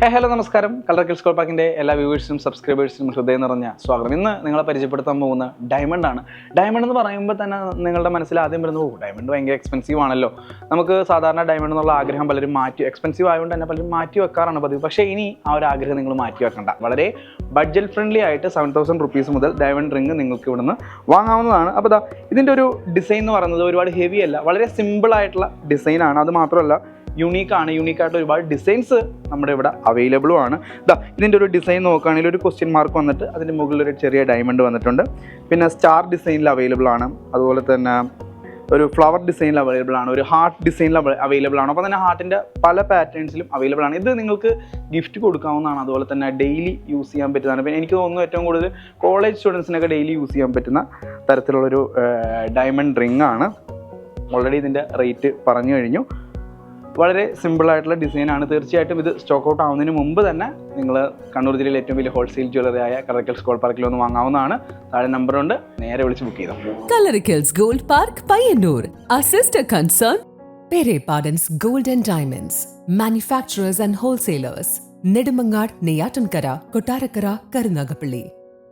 ഹേ hello നമസ്കാരം. കളർ കിൽസ് കോൾപാക്കിന്റെ എല്ലാ വ്യൂവേഴ്സിനും സബ്സ്ക്രൈബേഴ്സിനും ഹൃദയം നിറഞ്ഞ സ്വാഗതം. ഇന്ന് നിങ്ങളെ പരിചയപ്പെടുത്താൻ പോകുന്ന ഡയമണ്ട് ആണ്. ഡയമണ്ട് എന്ന് പറയുമ്പോൾ തന്നെ നിങ്ങളുടെ മനസ്സിൽ ആദ്യം വരുന്നത് ഓ ഡയമണ്ട് ഭയങ്കര എക്സ്പെൻസീവ് ആണല്ലോ. നമുക്ക് സാധാരണ ഡയമണ്ട് എന്നുള്ള ആഗ്രഹം പലരും മാറ്റി എക്സ്പെൻസീവ് ആയതുകൊണ്ട് തന്നെ പലരും മാറ്റി വെക്കാറാണ് പതിവ്. പക്ഷേ ഇനി ആ ഒരു ആഗ്രഹം നിങ്ങൾ മാറ്റി വെക്കണ്ട. വളരെ ബഡ്ജറ്റ് ഫ്രണ്ട്ലി ആയിട്ട് സെവൻ തൗസൻഡ് റുപ്പീസ് മുതൽ ഡയമണ്ട് റിംഗ് നിങ്ങൾക്ക് ഇവിടുന്ന് വാങ്ങാവുന്നതാണ്. അപ്പോൾ ഇതാ ഇതിന്റെ ഒരു ഡിസൈൻ എന്ന് പറയുന്നത് ഒരുപാട് ഹെവി അല്ല വളരെ സിമ്പിൾ ആയിട്ടുള്ള ഡിസൈനാണ് അത് മാത്രമല്ല യുണീക്ക് ആണ്. യുണീക്ക് ആയിട്ട് ഒരുപാട് ഡിസൈൻസ് നമ്മുടെ ഇവിടെ അവൈലബിളും ആണ്. ഇതാ ഇതിന്റെ ഒരു ഡിസൈൻ നോക്കുകയാണെങ്കിൽ ഒരു ക്വസ്റ്റ്യൻ മാർക്ക് വന്നിട്ട് അതിന്റെ മുകളിൽ ഒരു ചെറിയ ഡയമണ്ട് വന്നിട്ടുണ്ട്. പിന്നെ സ്റ്റാർ ഡിസൈനിൽ അവൈലബിൾ ആണ്. അതുപോലെ തന്നെ ഒരു ഫ്ലവർ ഡിസൈനിൽ അവൈലബിൾ ആണ്. ഒരു ഹാർട്ട് ഡിസൈനിൽ അവൈലബിൾ ആണ്. അപ്പോൾ തന്നെ ഹാർട്ടിന്റെ പല പാറ്റേൺസിലും അവൈലബിൾ ആണ്. ഇത് നിങ്ങൾക്ക് ഗിഫ്റ്റ് കൊടുക്കാവുന്നതാണ്. അതുപോലെ തന്നെ ഡെയിലി യൂസ് ചെയ്യാൻ പറ്റുന്നതാണ്. പിന്നെ എനിക്ക് തോന്നുന്നു ഏറ്റവും കൂടുതൽ കോളേജ് സ്റ്റുഡൻസിനൊക്കെ ഡെയിലി യൂസ് ചെയ്യാൻ പറ്റുന്ന തരത്തിലുള്ളൊരു ഡയമണ്ട് റിംഗ് ആണ്. ഓൾറെഡി ഇതിന്റെ റേറ്റ് പറഞ്ഞു കഴിഞ്ഞു. വളരെ സിമ്പിൾ സിമ്പിളായിട്ടുള്ള ഡിസൈനാണ് തീർച്ചയായിട്ടും ഇത് സ്റ്റോക്ക് ഔട്ട് ആവുന്നതിന് മുമ്പ് തന്നെ നിങ്ങൾ കണ്ണൂർ ജില്ലയിലെ ഏറ്റവും വലിയ ഹോൾസെയിൽ ജ്വല്ലറി ആയ കലറിക്കൽസ് സ്കോൾ പാർക്കിൽ ഒന്ന് വാങ്ങാവുന്നതാണ്. താഴെ നമ്പർ ഉണ്ട്. നേരെ വിളിച്ച് ബുക്ക് ചെയ്തു. Kalarikkals gold park Payyanur assist concern പേരെ പാഡൻസ് gold and diamonds manufacturers and wholesalers Nedumangad Neyyattinkara Kottarakkara Karunagappally